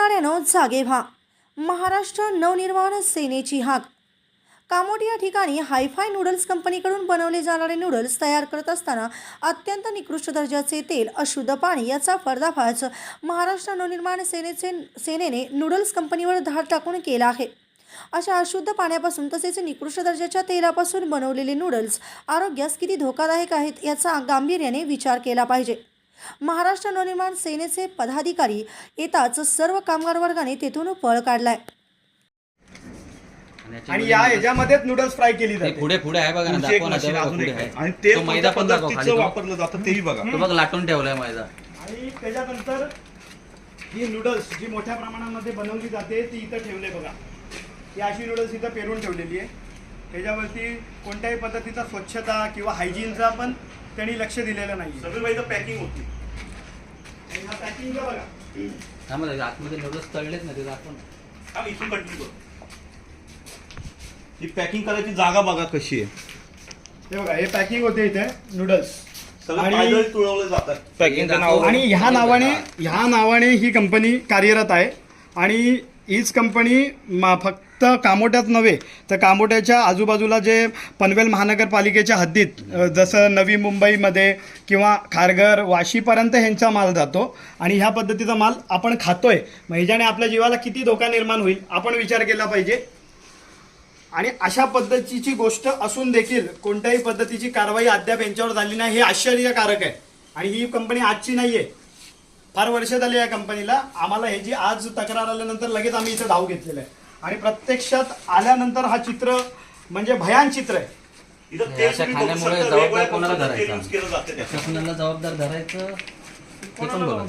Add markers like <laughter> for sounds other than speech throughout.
कामोट्यानं जागे व्हा. महाराष्ट्र नवनिर्माण सेनेची हाक. कामोट या ठिकाणी हायफाय नूडल्स कंपनीकडून बनवले जाणारे नूडल्स तयार करत असताना अत्यंत निकृष्ट दर्जाचे तेल अशुद्ध पाणी याचा पर्दाफाश महाराष्ट्र नवनिर्माण सेनेचे सेनेने नूडल्स कंपनीवर धाड टाकून केला आहे. अशा अशुद्ध पाण्यापासून तसेच निकृष्ट दर्जाच्या तेलापासून बनवलेले नूडल्स आरोग्यास किती धोकादायक आहेत याचा गांभीर्याने विचार केला पाहिजे. महाराष्ट्र नवनिर्माण सेनेचे पदाधिकारी येताच सर्व कामगार वर्गाने तेथून पळ काढलाय. आणि या ह्याच्यामध्येच नूडल्स फ्राय केली ते जाते. पुढे पुढे आहे बघा ना तुमची एक दाखवा ना मशीन तेव्हा अजून पुढे एक आहे. आहे. आणि ते तो मैदा पण दाखव खाली पद्धतीचं तो. वापरलं जातं तेही बघा तो बघ. लाटून ठेवलाय मैदा. आणि त्याच्यानंतर ही नूडल्स जी मोठ्या प्रमाणामध्ये बनवली जाते ती इथं ठेवले बघा. ही अशी नूडल्स इथं पेरून ठेवलेली आहे. त्याच्यावरती कोणत्याही पद्धतीचा स्वच्छता किंवा हायजीनचा पण त्यांनी लक्ष दिलेलं नाही सगळी माहिती पॅकिंग होती बघा. आतमध्ये नूडल्स तळलेत ना ते दाखव ना. हा इथून कंटिन्यू करू. ही पॅकिंग करायची जागा बघा कशी आहे. हे बघा हे पॅकिंग होते इथे नूडल्स सगळं आणि- पायदळी तुळवले जातात. पॅकिंगचं दाखव. नाव आणि ह्या नावाने ह्या नावाने ही कंपनी कार्यरत आहे. आणि हीच कंपनी मा फक्त कामोट्यात नव्हे तर कामोट्याच्या आजूबाजूला जे पनवेल महानगरपालिकेच्या हद्दीत जसं नवी मुंबईमध्ये किंवा खारघर वाशीपर्यंत ह्यांचा माल जातो आणि ह्या पद्धतीचा माल आपण खातोय. मग ह्याच्याने आपल्या जीवाला किती धोका निर्माण होईल आपण विचार केला पाहिजे. आणि अशा पद्धतीची गोष्ट असून देखील कोणत्याही पद्धतीची कारवाई अद्याप यांच्यावर झाली नाही हे आश्चर्यकारक आहे. आणि ही कंपनी आजची नाही आहे फार वर्ष झाली या कंपनीला. आम्हाला हे जी आज तक्रार आल्यानंतर लगेच आम्ही इथं धाव घेतलेलं आहे. आणि प्रत्यक्षात आल्यानंतर हा चित्र म्हणजे भयान चित्र आहे. इथं तेल अशा तुम्ही बघू खाण्यामुळे शकता, जबाबदार वेगवेगळ्या कोणाला पद्धतीचं तेल धरायचं? use केलं जातं त्याच्यात. प्रशासनाला जबाबदार धरायचं ते पण बघा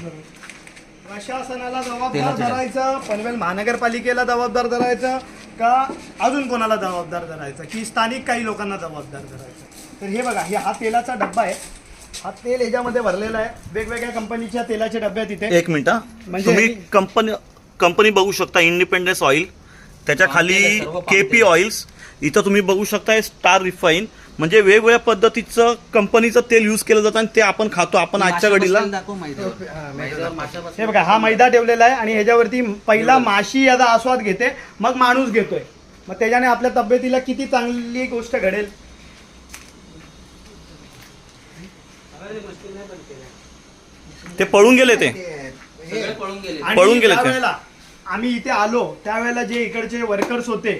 प्रशासनाला जबाबदार तेलाच्या धरायचं पनवेल महानगरपालिकेला जबाबदार धरायचं का अजून कोणाला जबाबदार धरायचं? की स्थानिक काही लोकांना जबाबदार धरायचं? तर हे बघा हे हा तेलाचा डब्बा आहे. हा तेल ह्याच्यामध्ये भरलेला आहे. वेगवेगळ्या कंपनीच्या तेलाचे डबे आहेत इथे. एक मिनिट. हा. म्हणजे तुम्ही कंपनी कंपनी बघू शकता इंडिपेंडन्स ऑइल त्याच्याखाली केपी तेल. ऑइल्स इथं तुम्ही बघू शकता स्टार रिफाईन म्हणजे वेगवेगळ्या पद्धतीचं कंपनीचं तेल यूज केलं जातं आणि ते आपण खातो. आपण आजच्या घडीला हे बघा हा मैदा ठेवलेला आहे आणि ह्याच्यावरती पहिला माशी याचा आस्वाद घेते मग माणूस घेतोय. मग त्याच्याने आपल्या तब्येतीला किती चांगली गोष्ट घडेल. ते पळून गेले ते. सगळे पळून गेले. आम्ही इथे आलो त्यावेळेला जे इकडचे वर्कर्स होते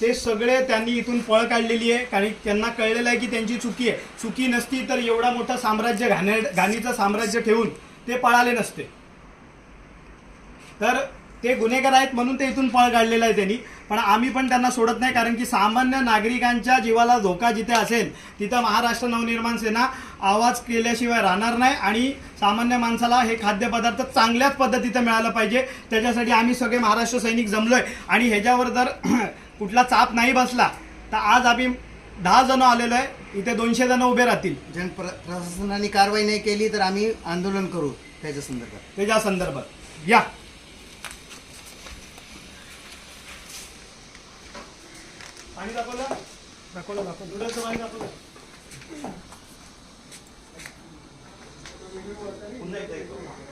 ते सगळे त्यांनी इथून पळ काढलेली आहे. कारण त्यांना कळलेलं आहे की त्यांची चुकी आहे. चुकी नसती तर एवढा मोठा साम्राज्य घाणे घाणीचं साम्राज्य ठेवून ते पळाले नसते. तर ते गुन्हेगार आहेत म्हणून ते इथून पळ काढलेला आहे त्यांनी. पण आम्ही पण त्यांना सोडत नाही कारण की सामान्य नागरिकांच्या जीवाला धोका जिथे असेल तिथं महाराष्ट्र नवनिर्माण सेना आवाज केल्याशिवाय राहणार नाही आणि सामान्य माणसाला हे खाद्यपदार्थ चांगल्याच पद्धतीचं मिळालं पाहिजे. त्याच्यासाठी आम्ही सगळे महाराष्ट्र सैनिक जमलोय. आणि ह्याच्यावर जर <clears throat> कुठला चाप नाही बसला तर आज आम्ही दहा जण आलेलो आहे. इथे दोनशे जण उभे राहतील. जन प्र- प्रशासनाने कारवाई नाही केली तर आम्ही आंदोलन करू. त्याच्या संदर्भात. त्याच्या संदर्भात. या. पाणी दाखवलं? दाखवलं दाखवलं. दुधाचं पाणी दाखवलं. पुन्हा एकदा.